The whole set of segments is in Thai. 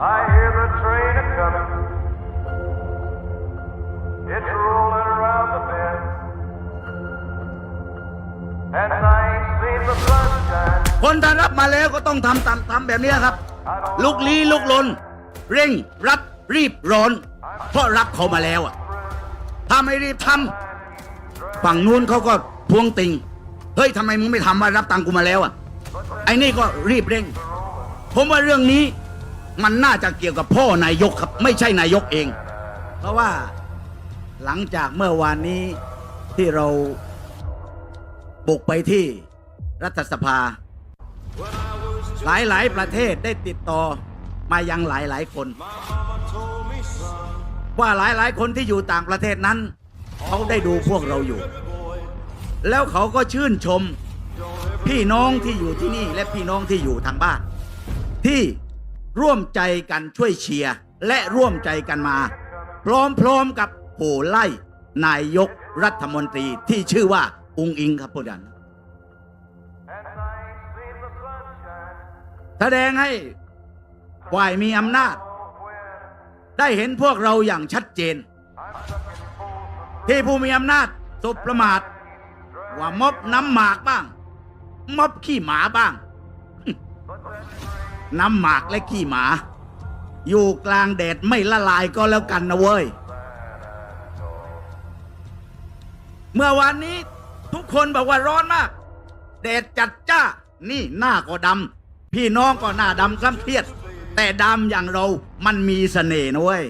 I hear the train a coming. It's rolling around the bend. And I ain't seen the sunshine. คนถ้ารับมาแล้วก็ต้องทำตามทำแบบนี้ครับ ลุกลี้ลุกลน เร่งรัดรีบร้อน เพราะรับเขามาแล้วอะ ถ้าไม่รีบทำฝั่งนู้นเขาก็ทวงติง เฮ้ยทำไมมึงไม่ทำว่ารับตังค์กูมาแล้วอะ ไอ้นี่ก็รีบเร่ง ผมว่าเรื่องนี้ มันน่าจะเกี่ยวกับพ่อนายกครับ ไม่ใช่นายกเอง เพราะว่าหลังจากเมื่อวานนี้ที่เราบุกไปที่รัฐสภา หลายหลายประเทศได้ติดต่อมายังหลายหลายคน ว่าหลายหลายคนที่อยู่ต่างประเทศนั้น เขาได้ดูพวกเราอยู่ แล้วเขาก็ชื่นชมพี่น้องที่อยู่ที่นี่และพี่น้องที่อยู่ทางบ้าน ที่ ร่วมใจกันช่วยเชียร์และร่วมใจกันมา พร้อมๆกับโหไล่นายกรัฐมนตรีที่ชื่อว่าอุงอิงครับพวกนั้นแสดงให้ฝ่ายมีอำนาจ ได้เห็นพวกเราอย่างชัดเจน ที่ผู้มีอำนาจสบประมาทว่าม็อบน้ำหมากบ้างม็อบขี้หมาบ้าง น้ำหมากและขี้หมา อยู่กลางแดดไม่ละลายก็แล้วกันนะเว้ย เมื่อวานนี้ทุกคนบอกว่าร้อนมาก แดดจัดจ้า นี่หน้าก็ดำ พี่น้องก็หน้าดำคล้ำเครียด แต่ดำอย่างเรามันมีเสน่ห์นะเว้ย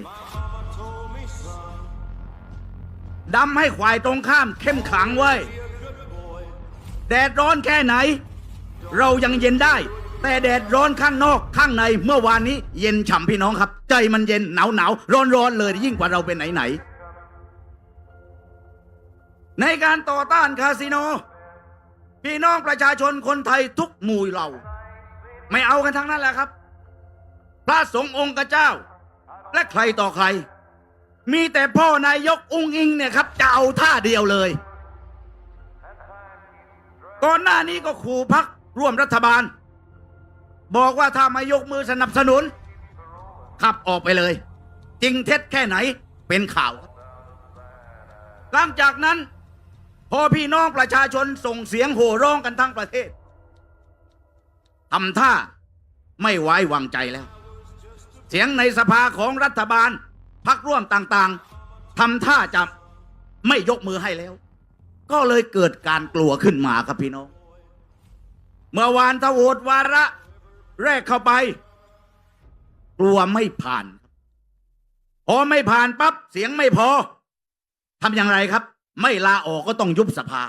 ดำให้ควายตรงข้ามเข้มขังเว้ยแดดร้อนแค่ไหน เรายังเย็นได้ แต่แดดร้อนข้างนอกข้างในเมื่อวานนี้เย็นฉ่ำพี่น้องครับ ใจมันเย็นหนาวหนาวร้อนร้อนเลยยิ่งกว่าเราเป็นไหนไหน ในการต่อต้านคาสิโน พี่น้องประชาชนคนไทยทุกหมู่เหล่า ไม่เอากันทั้งนั้นแหละครับ พระสงฆ์องค์เจ้า และใครต่อใคร มีแต่พ่อนายกอุ้งอิงเนี่ยครับจะเอาท่าเดียวเลย ก่อนหน้านี้ก็ขู่พักร่วมรัฐบาล บอกว่าถ้าไม่ยกมือสนับสนุน ขับออกไปเลย จริงเท็จแค่ไหนเป็นข่าว หลังจากนั้น พอพี่น้องประชาชนส่งเสียงโห่ร้องกันทั้งประเทศทำท่าไม่ไว้วางใจแล้ว เสียงในสภาของรัฐบาลพักร่วมต่างๆทำท่าจะไม่ยกมือให้แล้ว ก็เลยเกิดการกลัวขึ้นมาครับพี่น้อง เมื่อวานถ้าโหวตวาระ แรกเข้าไป กลัวไม่ผ่าน พอไม่ผ่านปั๊บเสียงไม่พอทำอย่างไรครับ ไม่ลาออกก็ต้องยุบสภา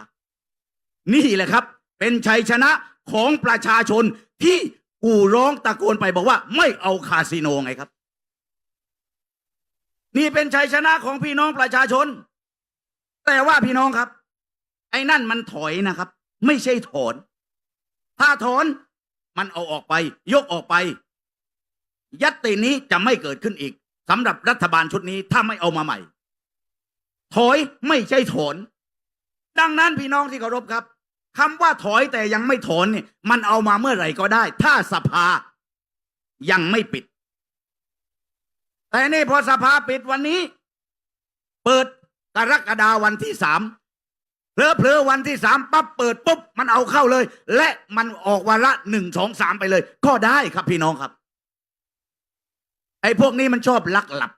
นี่แหละครับ เป็นชัยชนะของประชาชนที่กูร้องตะโกนไปบอกว่า ไม่เอาคาสิโนไงครับ นี่เป็นชัยชนะของพี่น้องประชาชน แต่ว่าพี่น้องครับ ไอ้นั่นมันถอยนะครับ ไม่ใช่ถอน ถ้าถอน มันเอาออกไป ยกออกไป ยัตตินี้จะไม่เกิดขึ้นอีกสำหรับรัฐบาลชุดนี้ถ้าไม่เอามาใหม่ ถอยไม่ใช่ถอน ดังนั้นพี่น้องที่เคารพครับคำว่าถอยแต่ยังไม่ถอนเนี่ยมันเอามาเมื่อไหร่ก็ได้ ถ้าสภายังไม่ปิด แต่นี่พอสภาปิดวันนี้ เปิดกรกฎาวันที่สาม เพลอเพลอๆวันที่สามปั๊บเปิดปุ๊บมันเอาเข้าเลย และมันออกวาระหนึ่งสองสามไปเลย ก็ได้ครับพี่น้องครับ ไอ้พวกนี้มันชอบลักหลับ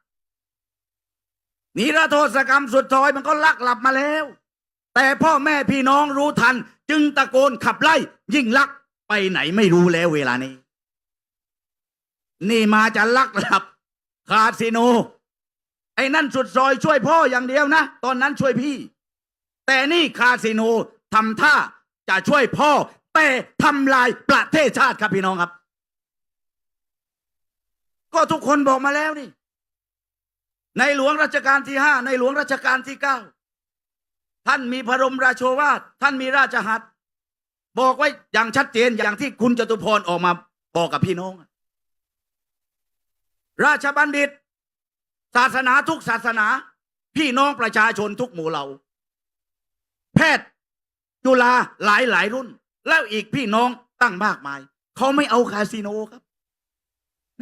นิรโทษกรรมสุดซอยมันก็ลักหลับมาแล้ว แต่พ่อแม่พี่น้องรู้ทัน จึงตะโกนขับไล่ ยิ่งลักไปไหนไม่รู้แล้วเวลานี้ นี่มาจะลักหลับ คาสิโน ไอ้นั่นสุดซอยช่วยพ่ออย่างเดียวนะ ตอนนั้นช่วยพี่ แต่นี่คาสิโนทำท่าจะช่วยพ่อ แต่ทำลายประเทศชาติครับพี่น้องครับ ก็ทุกคนบอกมาแล้วนี่ ในหลวงรัชกาลที่ห้าในหลวงรัชกาลที่เก้าท่านมีพระบรมราโชวาทท่านมีราชหัตบอกไว้อย่างชัดเจนอย่างที่คุณจตุพรออกมาบอกกับพี่น้อง ราชบัณฑิต ศาสนาทุกศาสนา พี่น้องประชาชนทุกหมู่เหล่า ทย์ จุฬาหลายหลายรุ่น แล้วอีกพี่น้องตั้งมากมาย เขาไม่เอาคาสิโนครับ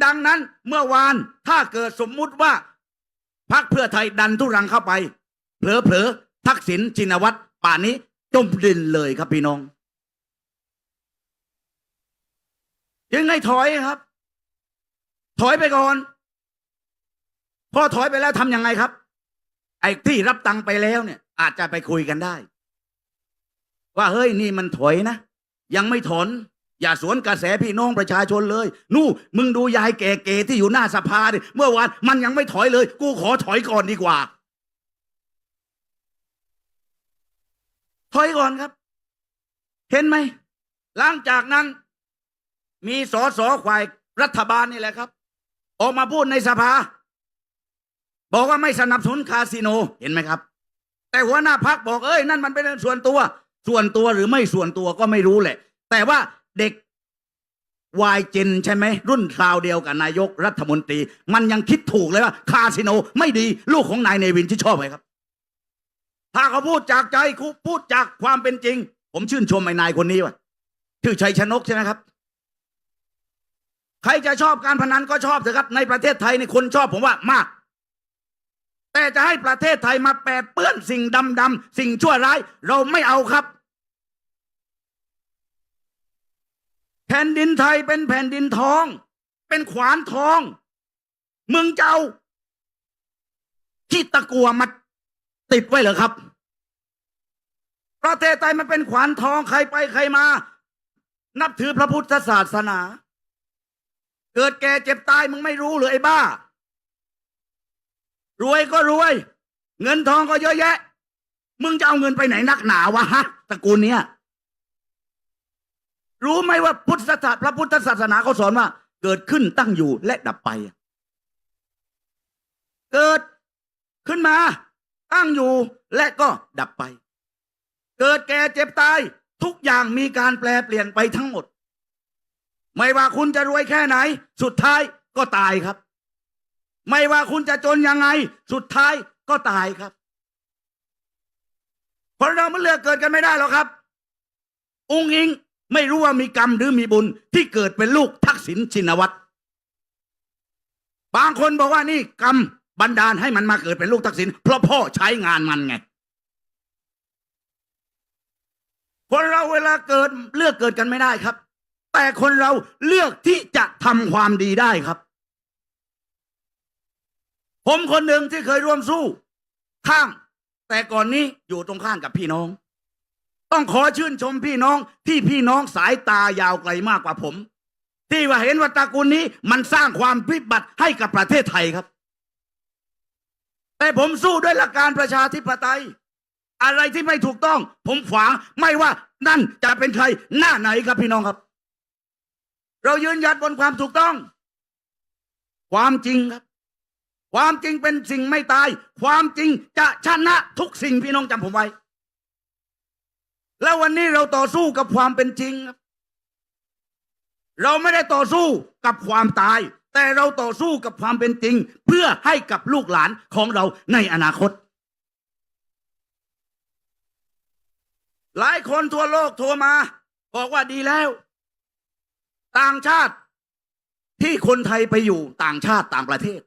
ดังนั้นเมื่อวานถ้าเกิดสมมุติว่าพรรคเพื่อไทยดันทุรังเข้าไป เผลอๆทักษิณชินวัตรป่านนี้จมดินเลยครับพี่น้อง ยังไงถอยครับ ถอยไปก่อน พอถอยไปแล้วทำยังไงครับ ไอ้ที่รับตังค์ไปแล้วเนี่ย อาจจะไปคุยกันได้ ว่าเฮ้ยนี่มันถอยนะ ยังไม่ถอน อย่าสวนกระแสพี่น้องประชาชนเลย นู่มึงดูยายแก่ๆที่อยู่หน้าสภาดิเมื่อวานมันยังไม่ถอยเลย กูขอถอยก่อนดีกว่า ถอยก่อนครับ เห็นไหมหลังจากนั้น มีสอสอฝ่ายรัฐบาลนี่แหละครับ ออกมาพูดในสภา บอกว่าไม่สนับสนุนคาสิโนเห็นไหมครับ แต่หัวหน้าพักบอกเอ้ยนั่นมันเป็นส่วนตัว ส่วนตัวหรือไม่ส่วนตัวก็ไม่รู้แหละ แต่ว่าเด็กวายเจนใช่ไหม รุ่นคราวเดียวกับนายกรัฐมนตรี มันยังคิดถูกเลยว่า คาสิโนไม่ดีลูกของนายเนวินที่ชอบไหมครับ ถ้าเขาพูดจากใจคุพูดจากความเป็นจริง ผมชื่นชมไอ้นายคนนี้ว่ะชื่อชัยชนกใช่ไหมครับ ใครจะชอบการพนันก็ชอบเถอะครับ ในประเทศไทยในคนชอบผมว่ามาก แต่จะให้ประเทศไทยมาแปดเปื้อนสิ่งดำๆสิ่งชั่วร้าย เราไม่เอาครับ แผ่นดินไทยเป็นแผ่นดินทอง เป็นขวานทอง มึงจะเอาที่ตะกัวมาติดไว้เหรอครับ ประเทศไทยมันเป็นขวานทองใครไปใครมา นับถือพระพุทธศาสนา เกิดแก่เจ็บตายมึงไม่รู้เหรือไอ้บ้า รวยก็รวย เงินทองก็เยอะแยะ มึงจะเอาเงินไปไหนนักหนาวะฮะตระกูลเนี้ยรู้ไหมว่าพุทธศาสนาพระพุทธศาสนาเขาสอนว่า เกิดขึ้นตั้งอยู่และดับไป เกิดขึ้นมา ตั้งอยู่และก็ดับไป เกิดแก่เจ็บตาย ทุกอย่างมีการแปลเปลี่ยนไปทั้งหมด ไม่ว่าคุณจะรวยแค่ไหน สุดท้ายก็ตายครับ ไม่ว่าคุณจะจนยังไง สุดท้ายก็ตายครับคนเรามันเลือกเกิดกันไม่ได้หรอกครับ องค์อิงไม่รู้ว่ามีกรรมหรือมีบุญที่เกิดเป็นลูกทักษิณชินวัตรบางคนบอกว่านี่กรรมบันดาลให้มันมาเกิดเป็นลูกทักษิณเพราะพ่อใช้งานมันไงคนเราเวลาเกิดเลือกเกิดกันไม่ได้ครับ แต่คนเราเลือกที่จะทำความดีได้ครับ ผมคนหนึ่งที่เคยร่วมสู้ ข้าง แต่ก่อนนี้อยู่ตรงข้างกับพี่น้อง ต้องขอชื่นชมพี่น้องที่พี่น้องสายตายาวไกลมากกว่าผม ที่ว่าเห็นว่าตระกูลนี้มันสร้างความพิบัติให้กับประเทศไทยครับ แต่ผมสู้ด้วยหลักการประชาธิปไตย อะไรที่ไม่ถูกต้อง ผมขวางไม่ว่านั่นจะเป็นใครหน้าไหนครับพี่น้องครับ เรายืนหยัดบนความถูกต้อง ความจริงครับ ความจริงเป็นสิ่งไม่ตาย ความจริงจะชนะทุกสิ่งพี่น้องจำผมไว้ แล้ววันนี้เราต่อสู้กับความเป็นจริงครับ เราไม่ได้ต่อสู้กับความตาย แต่เราต่อสู้กับความเป็นจริง เพื่อให้กับลูกหลานของเราในอนาคต หลายคนทั่วโลกโทรมา บอกว่าดีแล้ว ต่างชาติที่คนไทยไปอยู่ต่างชาติต่างประเทศ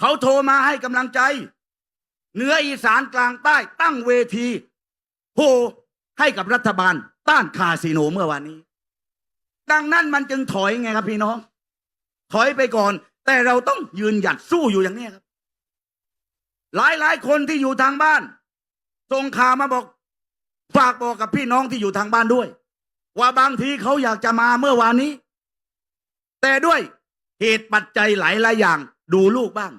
เขาโทรมาให้กำลังใจ เหนืออีสานกลางใต้ตั้งเวทีโหให้กับรัฐบาลต้านคาสิโนเมื่อวานนี้ ดังนั้นมันจึงถอยไงครับพี่น้อง ถอยไปก่อน แต่เราต้องยืนหยัดสู้อยู่อย่างนี้ครับ หลายหลายคนที่อยู่ทางบ้านส่งข่าวมาบอกฝากบอกกับพี่น้องที่อยู่ทางบ้านด้วย ว่าบางทีเขาอยากจะมาเมื่อวานนี้ แต่ด้วยเหตุปัจจัยหลายหลายอย่างดูลูกบ้าง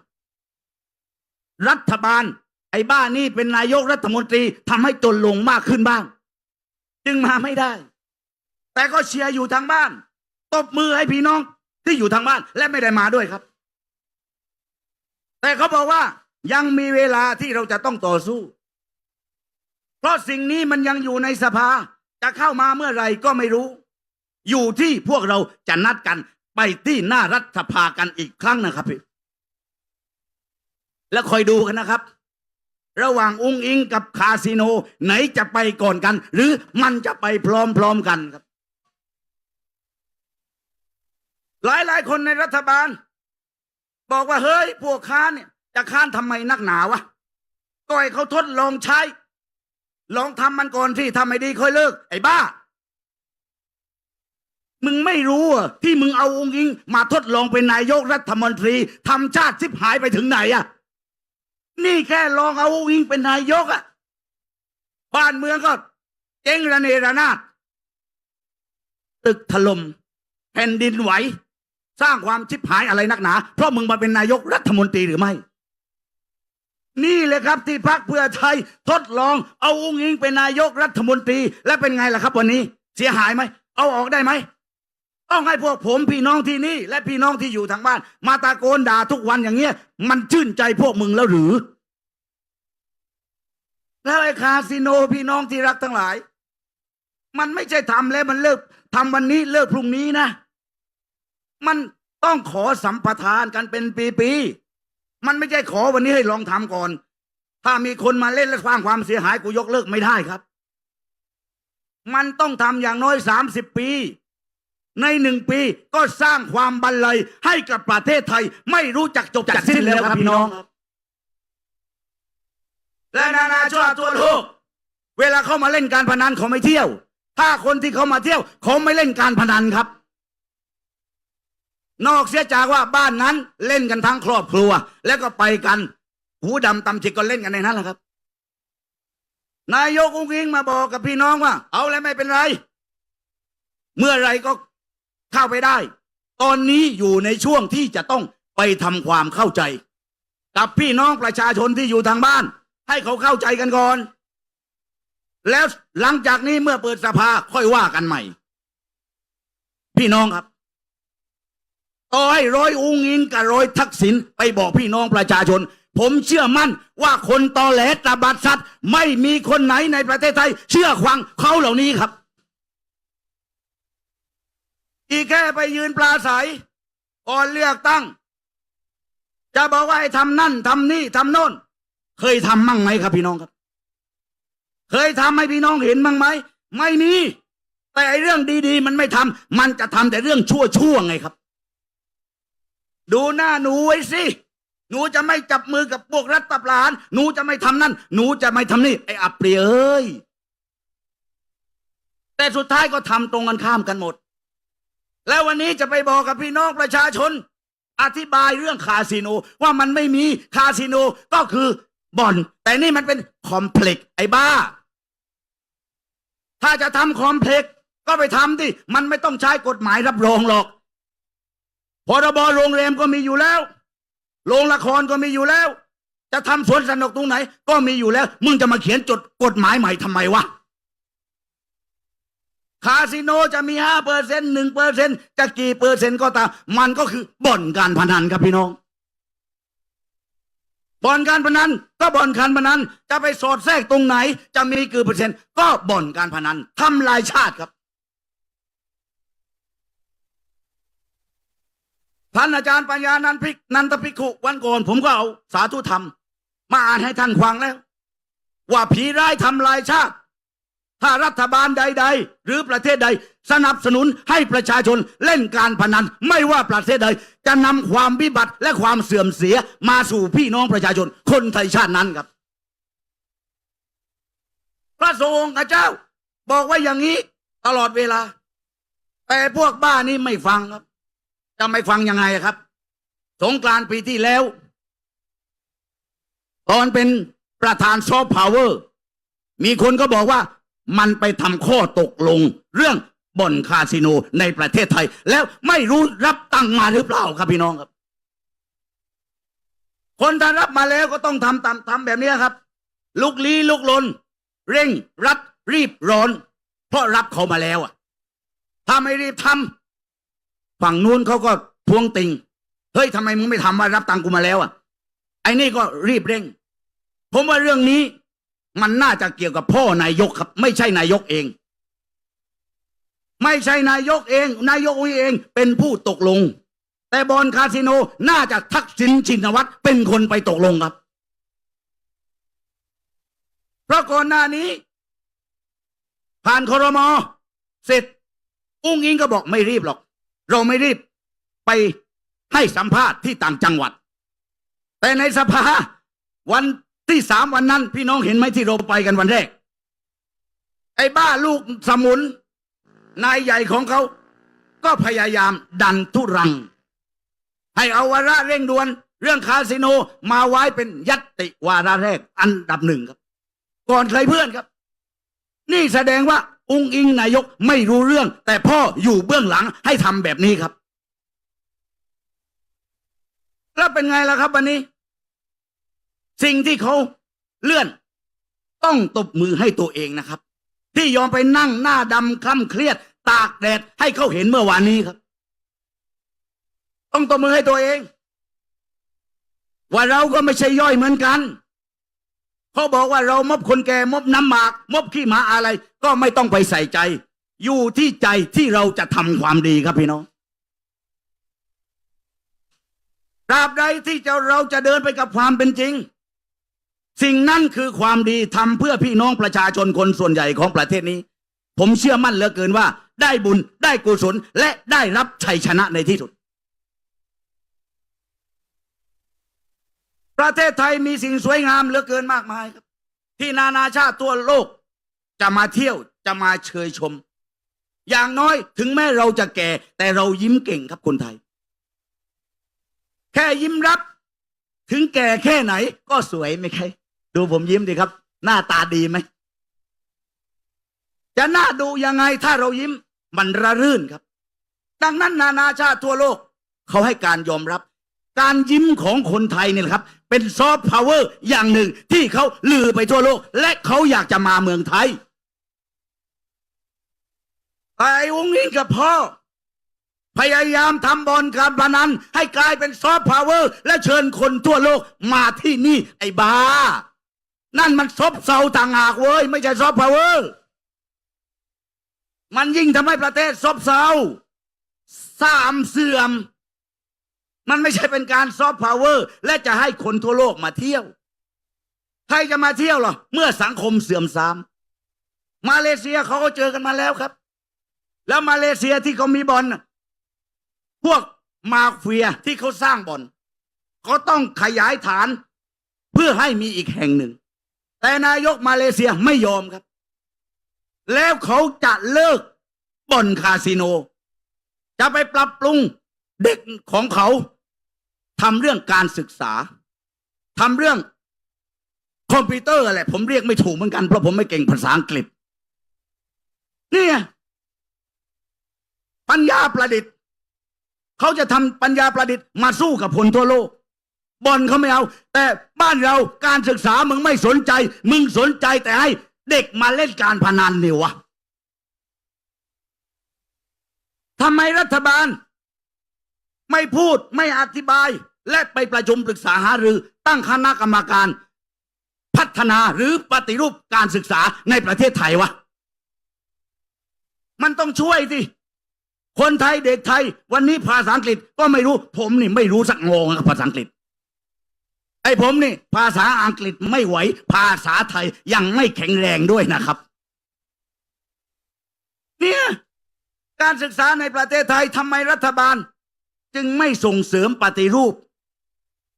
รัฐบาล ไอ้บ้านนี่เป็นนายกรัฐมนตรีทำให้จนลงมากขึ้นบ้าง จึงมาไม่ได้ แต่ก็เชียร์อยู่ทางบ้าน ตบมือให้พี่น้องที่อยู่ทางบ้าน และไม่ได้มาด้วยครับ แต่เขาบอกว่ายังมีเวลาที่เราจะต้องต่อสู้ เพราะสิ่งนี้มันยังอยู่ในสภา จะเข้ามาเมื่อไหร่ก็ไม่รู้ อยู่ที่พวกเราจะนัดกันไปที่หน้ารัฐสภากันอีกครั้งนะครับพี่ แล้วคอยดูกันนะครับ ระหว่างองค์อิงกับคาสิโน ไหนจะไปก่อนกัน หรือมันจะไปพร้อมๆกันครับ หลายๆคนในรัฐบาล บอกว่าเฮ้ยพวกค้านเนี่ยจะค้านทำไมนักหนาวะก็ให้เขาทดลองใช้ ลองทำมันก่อนที่ทำไม่ดีค่อยเลิก ไอ้บ้า มึงไม่รู้อะที่มึงเอาองค์ยิง มาทดลองเป็นนายกรัฐมนตรีทำชาติสิบหายไปถึงไหนอะ นี่แค่ลองเอาองค์ยิงเป็นนายกอะบ้านเมืองก็เจ๊งระเนระนาดตึกถล่มแผ่นดินไหว สร้างความชิบหายอะไรนักหนา เพราะมึงมาเป็นนายกรัฐมนตรีหรือไม่ นี่เลยครับที่พักเพื่อไทยทดลองเอาอุ้งอิงเป็นนายกรัฐมนตรี และเป็นไงล่ะครับวันนี้ เสียหายไหม เอาออกได้ไหม ต้องให้พวกผมพี่น้องที่นี่ และพี่น้องที่อยู่ทางบ้าน มาตะโกนด่าทุกวันอย่างเงี้ย มันชื่นใจพวกมึงแล้วหรือ แล้วไอ้คาสิโนพี่น้องที่รักทั้งหลาย มันไม่ใช่ทำแล้วมันเลิกทำวันนี้เลิกพรุ่งนี้นะ มันต้องขอสัมปทานกันเป็นปีๆมันไม่ใช่ขอวันนี้ให้ลองทำก่อน ถ้ามีคนมาเล่นและสร้างความเสียหายกูยกเลิกไม่ได้ครับ มันต้องทำอย่างน้อยสามสิบปี ในหนึ่งปีก็สร้างความบันเลยให้กับประเทศไทย ไม่รู้จักจบจักสิ้นแล้วครับพี่น้อง และนานาชาติทั่วโลกเวลาเขามาเล่นการพนันเขาไม่เที่ยว ถ้าคนที่เขามาเที่ยวเขาไม่เล่นการพนันครับ นอกเสียจากว่าบ้านนั้นเล่นกันทั้งครอบครัว แล้วก็ไปกันหูดำตำจิกก็เล่นกันในนั้นแหละครับ นายกอุ้งอิงมาบอกกับพี่น้องว่า เอาแล้วไม่เป็นไร เมื่อไรก็ เข้าไปได้ ตอนนี้อยู่ในช่วงที่จะต้องไปทำความเข้าใจ กับพี่น้องประชาชนที่อยู่ทางบ้าน ให้เขาเข้าใจกันก่อน แล้วหลังจากนี้เมื่อเปิดสภาค่อยว่ากันใหม่ พี่น้องครับต่อให้ร้อยอุงอิงกับร้อยทักษิณไปบอกพี่น้องประชาชน ผมเชื่อมั่นว่าคนตอแหลตาบัดสัตว์ ไม่มีคนไหนในประเทศไทย เชื่อฟังเขาเหล่านี้ครับ อีแค่ไปยืนปลาใสก่อนเลือกตั้ง จะบอกว่าให้ทำนั่นทำนี่ทำโน่น เคยทำมั่งไหมครับพี่น้องครับ เคยทำให้พี่น้องเห็นบ้างไหมไม่มี แต่ไอ้เรื่องดีๆ มันไม่ทำมันจะทำแต่เรื่องชั่วๆไงครับ ดูหน้าหนูไว้สิหนูจะไม่จับมือกับพวกรัฐประหาร หนูจะไม่ทำนั่น หนูจะไม่ทำนี่ ไอ้อับเปรียเอ้ยแต่สุดท้ายก็ทำตรงกันข้ามกันหมด แล้ววันนี้จะไปบอกกับพี่น้องประชาชน อธิบายเรื่องคาสิโนว่ามันไม่มีคาสิโนก็คือบ่อน แต่นี่มันเป็นคอมเพล็กซ์ไอ้บ้า ถ้าจะทำคอมเพล็กซ์ก็ไปทำดิมันไม่ต้องใช้กฎหมายรับรองหรอกพรบโรงแรมก็มีอยู่แล้วโรงละครก็มีอยู่แล้ว จะทำสวนสนุกตรงไหน ก็มีอยู่แล้ว มึงจะมาเขียนจดกฎหมายใหม่ทำไมวะ คาสิโนจะมีห้าเปอร์เซ็นหนึ่งเปอร์เซ็นจะกี่เปอร์เซ็นต์ก็ตาม มันก็คือบ่อนการพนันครับพี่น้องบ่อนการพนันก็บ่อนการพนันจะไปสอดแทรกตรงไหน จะมีกี่เปอร์เซ็นต์ก็บ่อนการพนันทำลายชาติครับ ท่านอาจารย์ปัญญานันพิกนันทพิกขุวันก่อนผมก็เอาสาธุธรรม มาอ่านให้ท่านฟังแล้ว ว่าผีร้ายทำลายชาติ ถ้ารัฐบาลใด ๆ หรือประเทศใด สนับสนุนให้ประชาชนเล่นการพนัน ไม่ว่าประเทศใด จะนำความวิบัติและความเสื่อมเสียมาสู่พี่น้องประชาชน คนไทยชาตินั้นครับ พระสงฆ์เจ้า บอกว่าอย่างนี้ตลอดเวลา แต่พวกบ้านี้ไม่ฟังครับ จะไม่ฟังยังไงครับ สงกรานต์ปีที่แล้ว ตอนเป็นประธานซอฟต์พาวเวอร์มีคนก็บอกว่า มันไปทำข้อตกลง เรื่องบ่อนคาสิโนในประเทศไทย แล้วไม่รู้รับตังมาหรือเปล่าครับพี่น้องครับ คนถ้ารับมาแล้วก็ต้องทำตามทำแบบนี้ครับ ลุกลี้ลุกลน เร่งรัดรีบร้อน เพราะรับเขามาแล้วอะถ้าไม่รีบทำฝั่งนู้นเขาก็ทวงติงเฮ้ยทำไมมึงไม่ทำว่ารับตังกูมาแล้วอะไอ้นี่ก็รีบเร่ง ผมว่าเรื่องนี้ มันน่าจะเกี่ยวกับพ่อนายกครับ ไม่ใช่นายกเอง ไม่ใช่นายกเอง นายกเองเป็นผู้ตกลง แต่บอลคาสิโนน่าจะทักษิณชินวัตรเป็นคนไปตกลงครับ เพราะก่อนหน้านี้ ผ่านคอรมอเสร็จ อุ้งอิงก็บอกไม่รีบหรอก เราไม่รีบไปให้สัมภาษณ์ที่ต่างจังหวัด แต่ในสภาวัน ที่สามวันนั้น พี่น้องเห็นไหมที่เราไปกันวันแรก ไอ้บ้าลูกสมุน นายใหญ่ของเขา ก็พยายามดันทุรัง ให้เอาวาระเร่งด่วน เรื่องคาสิโนมาไว้เป็นยัตติวาระแรก อันดับหนึ่งครับ ก่อนใครเพื่อนครับ นี่แสดงว่าองค์อิงนายกไม่รู้เรื่อง แต่พ่ออยู่เบื้องหลังให้ทำแบบนี้ครับ แล้วเป็นไงล่ะครับวันนี้ สิ่งที่เขาเลื่อน ต้องตบมือให้ตัวเองนะครับ ที่ยอมไปนั่งหน้าดำคล่ำเครียด ตากแดดให้เขาเห็นเมื่อวานนี้ครับ ต้องตบมือให้ตัวเอง ว่าเราก็ไม่ใช่ย่อยเหมือนกันเขาบอกว่าเรามบคนแก่มบน้ำหมาก มบขี้หมาอะไร ก็ไม่ต้องไปใส่ใจ อยู่ที่ใจที่เราจะทำความดีครับพี่น้องตราบใดที่จะเราจะเดินไปกับความเป็นจริง สิ่งนั้นคือความดีทำเพื่อพี่น้องประชาชนคนส่วนใหญ่ของประเทศนี้ ผมเชื่อมั่นเหลือเกินว่า ได้บุญได้กุศลและได้รับชัยชนะในที่สุด ประเทศไทยมีสิ่งสวยงามเหลือเกินมากมายครับ ที่นานาชาติทั่วโลกจะมาเที่ยวจะมาเชยชม อย่างน้อยถึงแม้เราจะแก่ แต่เรายิ้มเก่งครับคนไทย แค่ยิ้มรับ ถึงแก่แค่ไหนก็สวยไหมใคร ดูผมยิ้มดีครับ หน้าตาดีไหมจะน่าดูยังไงถ้าเรายิ้มมันระรื่นครับ ดังนั้นนานาชาติทั่วโลก เขาให้การยอมรับ การยิ้มของคนไทยเนี่ยครับ เป็นซอฟต์พาวเวอร์อย่างหนึ่งที่เขาลือไปทั่วโลก และเขาอยากจะมาเมืองไทยไอ้วงนี้กับพ่อ พยายามทำบอลการพนันให้กลายเป็นซอฟต์พาวเวอร์ และเชิญคนทั่วโลกมาที่นี่ไอ้บ้า นั่นมันซบเซาต่างหากเว้ย ไม่ใช่ซอฟต์พาวเวอร์ มันยิ่งทำให้ประเทศซบเซาสามเสื่อม มันไม่ใช่เป็นการซอฟต์พาวเวอร์ และจะให้คนทั่วโลกมาเที่ยว ใครจะมาเที่ยวหรอ เมื่อสังคมเสื่อมทราม มาเลเซียเขาก็เจอกันมาแล้วครับ แล้วมาเลเซียที่เขามีบอลพวกมาเฟียที่เขาสร้างบอนเขาต้องขยายฐานเพื่อให้มีอีกแห่งหนึ่ง แต่นายกมาเลเซียไม่ยอมครับ แล้วเขาจะเลิกบ่อนคาสิโน จะไปปรับปรุงเด็กของเขาทำเรื่องการศึกษาทำเรื่องคอมพิวเตอร์อะไรผมเรียกไม่ถูกเหมือนกันเพราะผมไม่เก่งภาษาอังกฤษเนี่ยปัญญาประดิษฐ์ เขาจะทำปัญญาประดิษฐ์มาสู้กับคนทั่วโลก บอลเขาไม่เอา แต่บ้านเราการศึกษามึงไม่สนใจ มึงสนใจแต่ให้เด็กมาเล่นการพนันเนี่ยวะทำไมรัฐบาล ไม่พูดไม่อธิบาย และไปประชุมปรึกษาหารือ ตั้งคณะกรรมการ พัฒนาหรือปฏิรูปการศึกษาในประเทศไทยวะ มันต้องช่วยสิคนไทยเด็กไทย วันนี้ภาษาอังกฤษก็ไม่รู้ ผมนี่ไม่รู้สักงงภาษาอังกฤษ ไอ้ผมนี่ ภาษาอังกฤษไม่ไหว ภาษาไทยยังไม่แข็งแรงด้วยนะครับ เนี่ยการศึกษาในประเทศไทยทำไมรัฐบาล จึงไม่ส่งเสริมปฏิรูป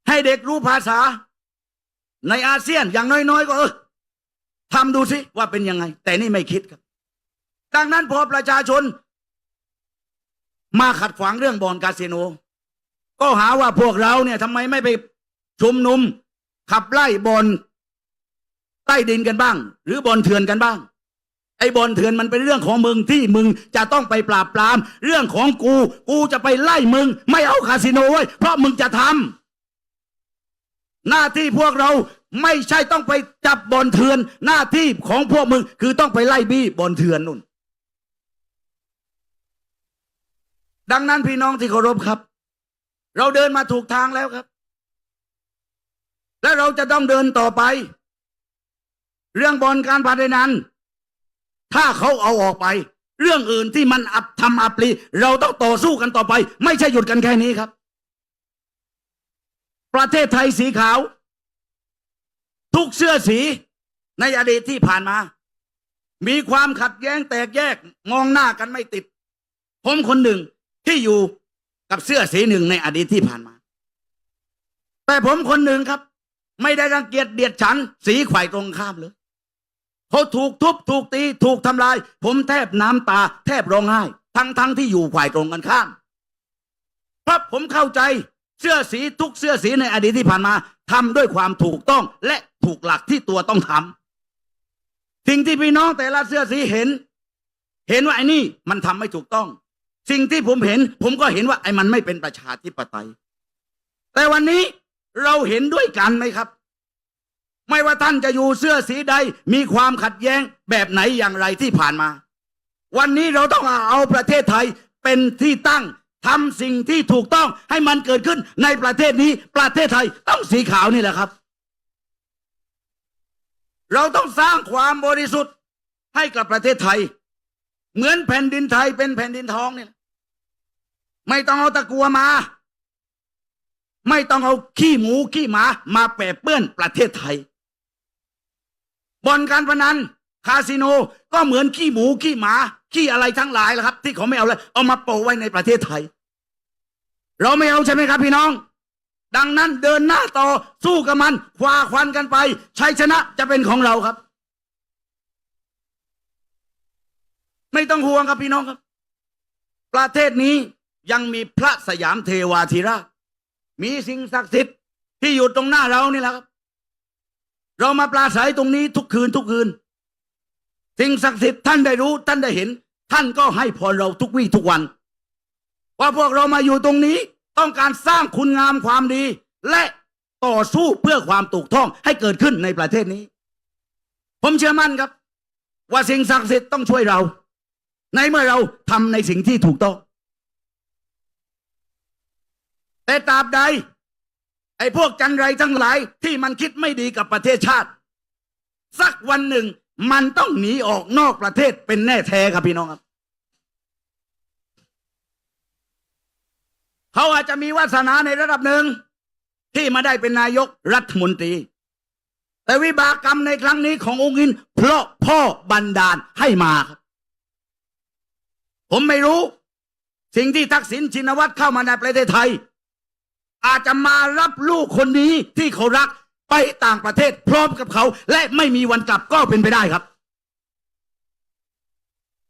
ให้เด็กรู้ภาษา ในอาเซียนอย่างน้อยๆ ก็เออทำดูสิว่าเป็นยังไง แต่นี่ไม่คิดครับ ดังนั้นพอประชาชน มาขัดขวางเรื่องบอลคาสิโน ก็หาว่าพวกเราเนี่ยทำไมไม่ไป ชุมนุม ขับไล่บอลใต้ดินกันบ้าง หรือบอลเถื่อนกันบ้าง ไอ้บอลเถื่อนมันเป็นเรื่องของมึงที่มึงจะต้องไปปราบปราม เรื่องของกู กูจะไปไล่มึง ไม่เอาคาสิโนไว้เพราะมึงจะทำหน้าที่พวกเราไม่ใช่ต้องไปจับบอลเถื่อน หน้าที่ของพวกมึง คือต้องไปไล่บี้บอลเถื่อนนู่นดังนั้นพี่น้องที่เคารพครับ เราเดินมาถูกทางแล้วครับ และเราจะต้องเดินต่อไป เรื่องบอลการพนันถ้าเขาเอาออกไป เรื่องอื่นที่มันอับทำอับปรีเราต้องต่อสู้กันต่อไป ไม่ใช่หยุดกันแค่นี้ครับ ประเทศไทยสีขาว ทุกเสื้อสีในอดีตที่ผ่านมา มีความขัดแย้งแตกแยกมองหน้ากันไม่ติด ผมคนหนึ่งที่อยู่กับเสื้อสีหนึ่งในอดีตที่ผ่านมา แต่ผมคนหนึ่งครับ ไม่ได้รังเกียจเดียดฉัน สีไข่ตรงข้ามเลยเขาถูกทุบถูกตีถูกทำลาย ผมแทบน้ำตา แทบร้องไห้ ทั้งทั้งที่อยู่ฝ่ายตรงกันข้ามเพราะผมเข้าใจเสื้อสีทุกเสื้อสีในอดีตที่ผ่านมาทำด้วยความถูกต้องและถูกหลักที่ตัวต้องทำสิ่งที่พี่น้องแต่ละเสื้อสีเห็น เห็นว่าไอ้นี่มันทำไม่ถูกต้อง สิ่งที่ผมเห็น ผมก็เห็นว่าไอ้มันไม่เป็นประชาธิปไตย แต่วันนี้ เราเห็นด้วยกันไหมครับ ไม่ว่าท่านจะอยู่เสื้อสีใด มีความขัดแย้งแบบไหนอย่างไรที่ผ่านมา วันนี้เราต้องเอาประเทศไทยเป็นที่ตั้งทำสิ่งที่ถูกต้องให้มันเกิดขึ้นในประเทศนี้ ประเทศไทยต้องสีขาวนี่แหละครับ เราต้องสร้างความบริสุทธิ์ให้กับประเทศไทย เหมือนแผ่นดินไทยเป็นแผ่นดินทองเนี่ยไม่ต้องเอาตะกัวมา ไม่ต้องเอาขี้หมูขี้หมามาแปะเปื้อนประเทศไทยบ่อนการพนันคาสิโนก็เหมือนขี้หมูขี้หมาขี้อะไรทั้งหลายแหละครับ ที่เขาไม่เอาเลยเอามาโปะไว้ในประเทศไทย เราไม่เอาใช่ไหมครับพี่น้อง ดังนั้นเดินหน้าต่อสู้กับมันคว้าควันกันไปชัยชนะจะเป็นของเราครับ ไม่ต้องห่วงครับพี่น้องครับ ประเทศนี้ยังมีพระสยามเทวาธิราช มีสิ่งศักดิ์สิทธิ์ที่อยู่ตรงหน้าเรานี่แหละครับ เรามาปราศัยตรงนี้ทุกคืนทุกคืน สิ่งศักดิ์สิทธิ์ท่านได้รู้ ท่านได้เห็น ท่านก็ให้พรเราทุกวี่ทุกวัน ว่าพวกเรามาอยู่ตรงนี้ต้องการสร้างคุณงามความดี และต่อสู้เพื่อความถูกต้องให้เกิดขึ้นในประเทศนี้ ผมเชื่อมั่นครับ ว่าสิ่งศักดิ์สิทธิ์ต้องช่วยเรา ในเมื่อเราทำในสิ่งที่ถูกต้อง แต่ตราบใด ไอ้พวกจันไรทั้งหลายที่มันคิดไม่ดีกับประเทศชาติ สักวันหนึ่งมันต้องหนีออกนอกประเทศเป็นแน่แท้ครับพี่น้องครับ เขาอาจจะมีวาสนาในระดับหนึ่ง ที่มาได้เป็นนายกรัฐมนตรี แต่วิบากกรรมในครั้งนี้ขององค์อิน เพราะพ่อบันดาลให้มาครับผมไม่รู้ สิ่งที่ทักษิณชินวัตรเข้ามาในประเทศไทย อาจจะมารับลูกคนนี้ที่เขารักไปต่างประเทศพร้อมกับเขา และไม่มีวันกลับก็เป็นไปได้ครับ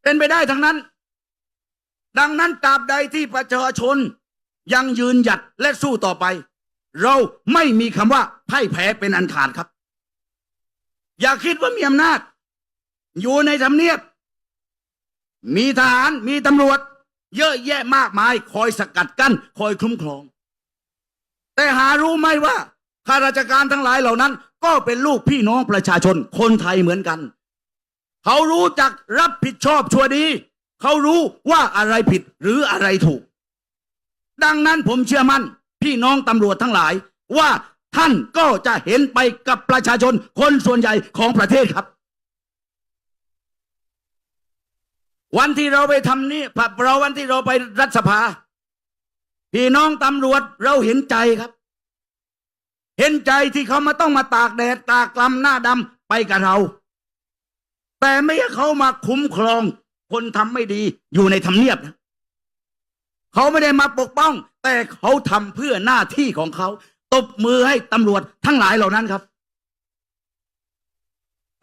เป็นไปได้ทั้งนั้น ดังนั้นตราบใดที่ประชาชนยังยืนหยัดและสู้ต่อไป เราไม่มีคำว่าพ่ายแพ้เป็นอันขาดครับ อย่าคิดว่ามีอำนาจ อยู่ในทำเนียบ มีทหารมีตำรวจ เยอะแยะมากมาย คอยสกัดกั้น คอยคุ้มครอง แต่หารู้ไหมว่าข้าราชการทั้งหลายเหล่านั้น ก็เป็นลูกพี่น้องประชาชนคนไทยเหมือนกัน เขารู้จักรับผิดชอบชั่วดี เขารู้ว่าอะไรผิดหรืออะไรถูก ดังนั้นผมเชื่อมั่นพี่น้องตำรวจทั้งหลายว่าท่านก็จะเห็นไปกับประชาชนคนส่วนใหญ่ของประเทศครับ วันที่เราไปทำนี่เราวันที่เราไปรัฐสภา พี่น้องตำรวจเราเห็นใจครับ เห็นใจที่เขามาต้องมาตากแดดตากลำหน้าดำไปกับเรา แต่ไม่ให้เขามาคุ้มครอง คนทำไม่ดีอยู่ในทำเนียบนะเขาไม่ได้มาปกป้อง แต่เขาทำเพื่อหน้าที่ของเขา ตบมือให้ตำรวจทั้งหลายเหล่านั้นครับ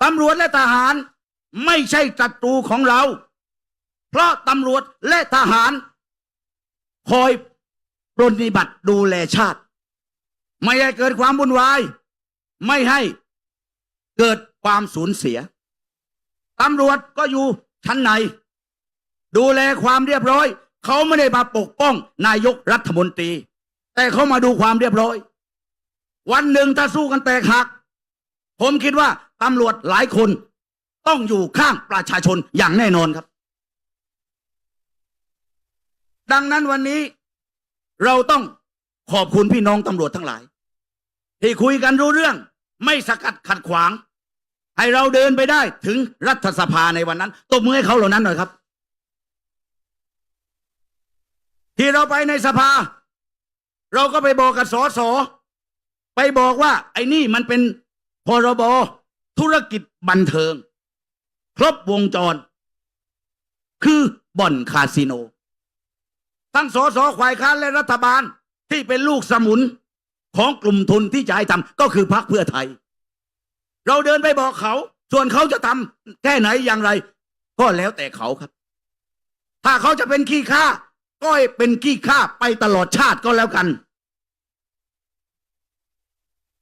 ตำรวจและทหารไม่ใช่ศัตรูของเรา เพราะตำรวจและทหาร คอย ปรนนิบัติดูแลชาติ ไม่ให้เกิดความวุ่นวาย ไม่ให้เกิดความสูญเสียตำรวจก็อยู่ชั้นใน ดูแลความเรียบร้อย เขาไม่ได้มาปกป้องนายกรัฐมนตรี แต่เขามาดูความเรียบร้อย วันหนึ่งถ้าสู้กันแตกหัก ผมคิดว่าตำรวจหลายคนต้องอยู่ข้างประชาชนอย่างแน่นอนครับ ดังนั้นวันนี้ เราต้องขอบคุณพี่น้องตำรวจทั้งหลาย ที่คุยกันรู้เรื่องไม่สกัดขัดขวาง ให้เราเดินไปได้ถึงรัฐสภาในวันนั้นตบมือให้เขาเหล่านั้นหน่อยครับ ที่เราไปในสภา เราก็ไปบอกกับสสไปบอกว่า ไอ้นี่มันเป็นพรบธุรกิจบันเทิง ครบวงจร คือบ่อนคาสิโน ทั้งสสฝ่ายค้านและรัฐบาลที่เป็นลูกสมุนของกลุ่มทุนที่จะให้ทำก็คือพรรคเพื่อไทย เราเดินไปบอกเขา ส่วนเขาจะทำแค่ไหนอย่างไร ก็แล้วแต่เขาครับ ถ้าเขาจะเป็นขี้ข้าก็ให้เป็นขี้ข้าไปตลอดชาติก็แล้วกัน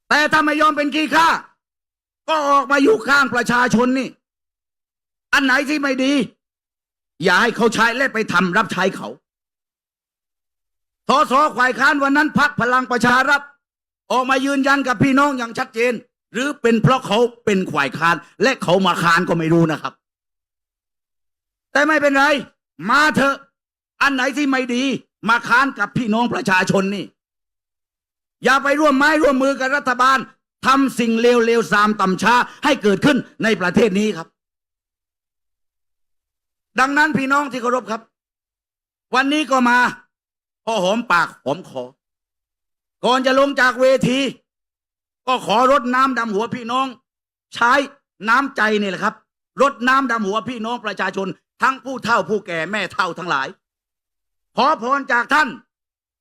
แต่ถ้าไม่ยอมเป็นขี้ข้าก็ออกมาอยู่ข้างประชาชนนี่ อันไหนที่ไม่ดี อย่าให้เขาใช้และไปทำรับใช้เขา สสฝ่ายค้านวันนั้นพักพลังประชารัฐออกมายืนยันกับพี่น้องอย่างชัดเจน หรือเป็นเพราะเขาเป็นฝ่ายค้าน และเขามาค้านก็ไม่รู้นะครับ แต่ไม่เป็นไร มาเถอะ อันไหนที่ไม่ดี มาค้านกับพี่น้องประชาชนนี่ อย่าไปร่วมไม้ร่วมมือกับรัฐบาลทำสิ่งเลวๆสามต่ำช้าให้เกิดขึ้นในประเทศนี้ครับ ดังนั้นพี่น้องที่เคารพครับ วันนี้ก็มา พอหอมปากหอมคอก่อนจะลงจากเวที ก็ขอรดน้ำดำหัวพี่น้อง ใช้น้ำใจนี่แหละครับรดน้ำดำหัวพี่น้องประชาชน ทั้งผู้เฒ่าผู้แก่แม่เฒ่าทั้งหลาย ขอพรจากท่าน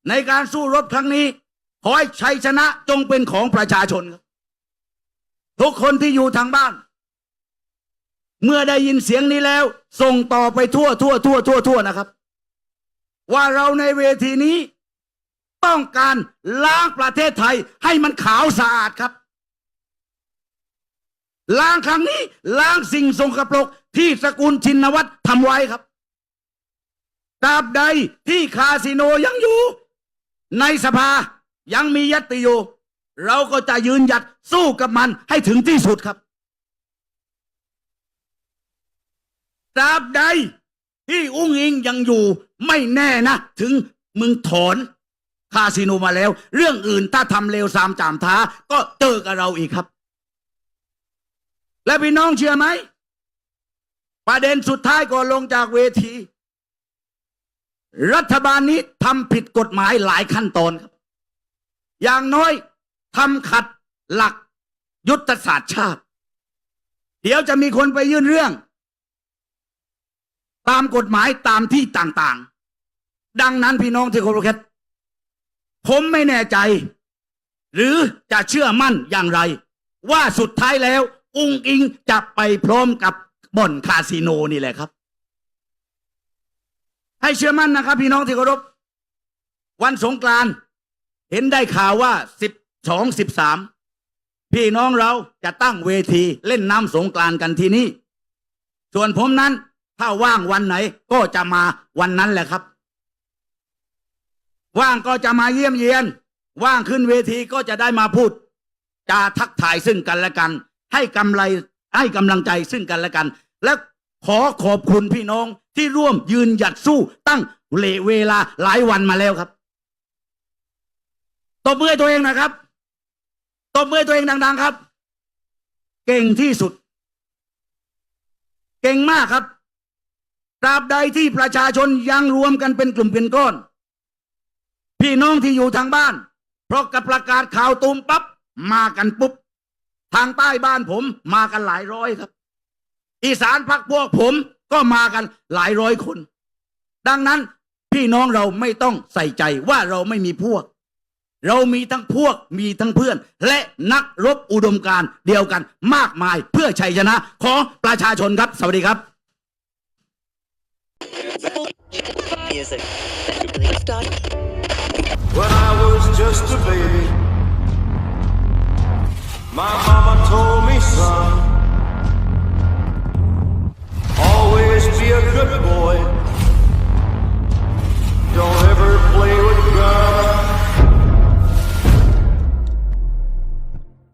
ในการสู้รบครั้งนี้ ขอให้ชัยชนะจงเป็นของประชาชนครับทุกคนที่อยู่ทางบ้าน เมื่อได้ยินเสียงนี้แล้ว ส่งต่อไปทั่วทั่วทั่วทั่วทั่วนะครับ ว่าเราในเวทีนี้ ต้องการล้างประเทศไทยให้มันขาวสะอาดครับ ล้างครั้งนี้ล้างสิ่งสกปรกที่สกุลชินวัตรทำไว้ครับตราบใดที่คาสิโนยังอยู่ ในสภายังมียตติอยู่ เราก็จะยืนหยัดสู้กับมันให้ถึงที่สุดครับตราบใดที่อุ้งอิงยังอยู่ ไม่แน่นะ ถึงมึงถอนคาสิโนมาแล้ว เรื่องอื่นถ้าทำเลวสามจามท้า ก็เจอกับเราอีกครับ และพี่น้องเชื่อไหม ประเด็นสุดท้ายก่อนลงจากเวที รัฐบาลนี้ทำผิดกฎหมายหลายขั้นตอนครับ อย่างน้อยทำขัดหลักยุทธศาสตร์ชาติ เดี๋ยวจะมีคนไปยื่นเรื่อง ตามกฎหมายตามที่ต่างๆ ดังนั้นพี่น้องที่เคารพครับผมไม่แน่ใจ หรือจะเชื่อมั่นอย่างไร ว่าสุดท้ายแล้ว อุ้งอิงจะไปพร้อมกับบ่อนคาสิโนนี่แหละครับ ให้เชื่อมั่นนะครับ พี่น้องที่เคารพวันสงกรานเห็นได้ข่าวว่าสิบสองสิบสามพี่น้องเราจะตั้งเวทีเล่นน้ำสงกรานกันที่นี่ ส่วนผมนั้นถ้าว่างวันไหนก็จะมาวันนั้นแหละครับ ว่างก็จะมาเยี่ยมเยียน ว่างขึ้นเวทีก็จะได้มาพูดจาทักทายซึ่งกันและกัน ให้กำไรให้กำลังใจซึ่งกันและกัน และขอขอบคุณพี่น้องที่ร่วมยืนหยัดสู้ตั้งเลเวลาหลายวันมาแล้วครับตบมือตัวเองนะครับตบมือตัวเองดัง ๆ ครับ เก่งที่สุด เก่งมากครับตราบใดที่ประชาชนยังรวมกันเป็นกลุ่มเป็นก้อน พี่น้องที่อยู่ทางบ้าน เพราะกับประกาศข่าวตูมปั๊บมากันปุ๊บ ทางใต้บ้านผมมากันหลายร้อยครับ อีสานพักพวกผมก็มากันหลายร้อยคน ดังนั้นพี่น้องเราไม่ต้องใส่ใจว่าเราไม่มีพวก เรามีทั้งพวกมีทั้งเพื่อน และนักรบอุดมการเดียวกันมากมายเพื่อชัยชนะของประชาชนครับ สวัสดีครับ music. Start. When I was just a baby, my mama told me, son, always be a good boy. Don't ever play with